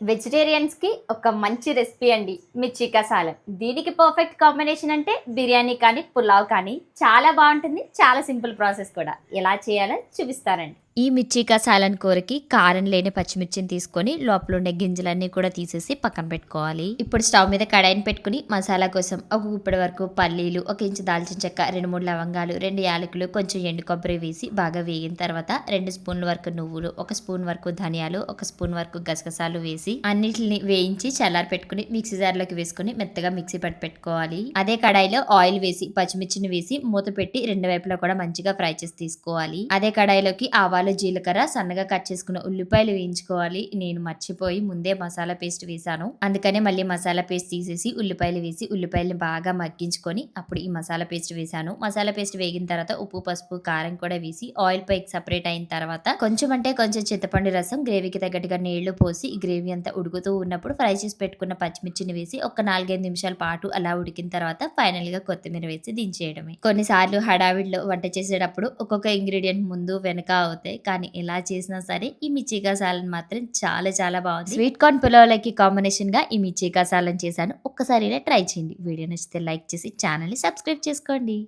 వెజిటేరియన్స్కి ఒక మంచి రెసిపీ అండి మిర్చికా సాలన్ దీనికి పర్ఫెక్ట్ కాంబినేషన్ అంటే బిర్యానీ కానీ పులావ్ కానీ చాలా బాగుంటుంది చాలా సింపుల్ ప్రాసెస్ కూడా. ఎలా చేయాలో చూపిస్తానండి. ఈ మిర్చి సాలన్ కూరకి కారం లేని పచ్చిమిర్చిని తీసుకొని లోపల ఉండే గింజలన్నీ కూడా తీసేసి పక్కన పెట్టుకోవాలి. ఇప్పుడు స్టవ్ మీద కడాయిని పెట్టుకుని మసాలా కోసం ఒక గుప్పటి వరకు పల్లీలు ఒక ఇంచు దాల్చిన చెక్క రెండు మూడు లవంగాలు రెండు యాలకులు కొంచెం ఎండు కొబ్బరి వేసి బాగా వేగిన తర్వాత రెండు స్పూన్ల వరకు నువ్వులు ఒక స్పూన్ వరకు ధనియాలు ఒక స్పూన్ వరకు గసగసాలు వేసి అన్నిటిని వేయించి చల్లారి పెట్టుకుని మిక్సీ జార్లోకి వేసుకుని మెత్తగా మిక్సీ పట్టి పెట్టుకోవాలి. అదే కడాయిలో ఆయిల్ వేసి పచ్చిమిర్చిని వేసి మూత పెట్టి రెండు వైపులా కూడా మంచిగా ఫ్రై చేసి తీసుకోవాలి. అదే కడాయిలోకి ఆవాలు జీలకర్ర సన్నగా కట్ చేసుకున్న ఉల్లిపాయలు వేయించుకోవాలి. నేను మర్చిపోయి ముందే మసాలా పేస్ట్ వేసాను అందుకనే మళ్ళీ మసాలా పేస్ట్ తీసేసి ఉల్లిపాయలు వేసి ఉల్లిపాయలు బాగా మగ్గించుకొని అప్పుడు ఈ మసాలా పేస్ట్ వేసాను మసాలా పేస్ట్ వేగిన తర్వాత ఉప్పు పసుపు కారం కూడా వేసి ఆయిల్ పైకి సపరేట్ అయిన తర్వాత కొంచెం అంటే కొంచెం చింతపండు రసం గ్రేవీకి తగ్గట్టుగా నీళ్ళు పోసి ఈ గ్రేవీ అంతా ఉడుకుతూ ఉన్నప్పుడు ఫ్రై చేసి పెట్టుకున్న పచ్చిమిర్చిని వేసి ఒక నాలుగైదు నిమిషాల పాటు అలా ఉడికిన తర్వాత ఫైనల్గా కొత్తిమీర వేసి దించేయడమే. కొన్నిసార్లు హడావిడిలో వంట చేసేటప్పుడు ఒక్కొక్క ఇంగ్రీడియంట్ ముందు వెనక అవుతాయి. కానీ ఎలా చేసినా సరే ఈ మిర్చికా సాలన్ మాత్రం చాలా చాలా బాగుంది. స్వీట్ కార్న్ పులావ్లకి కాంబినేషన్గా ఈ మిర్చికా సాలన్ చేశాను. ఒక్కసారి ట్రై చేయండి. వీడియో నచ్చితే లైక్ చేసి ఛానల్ని సబ్స్క్రైబ్ చేసుకోండి.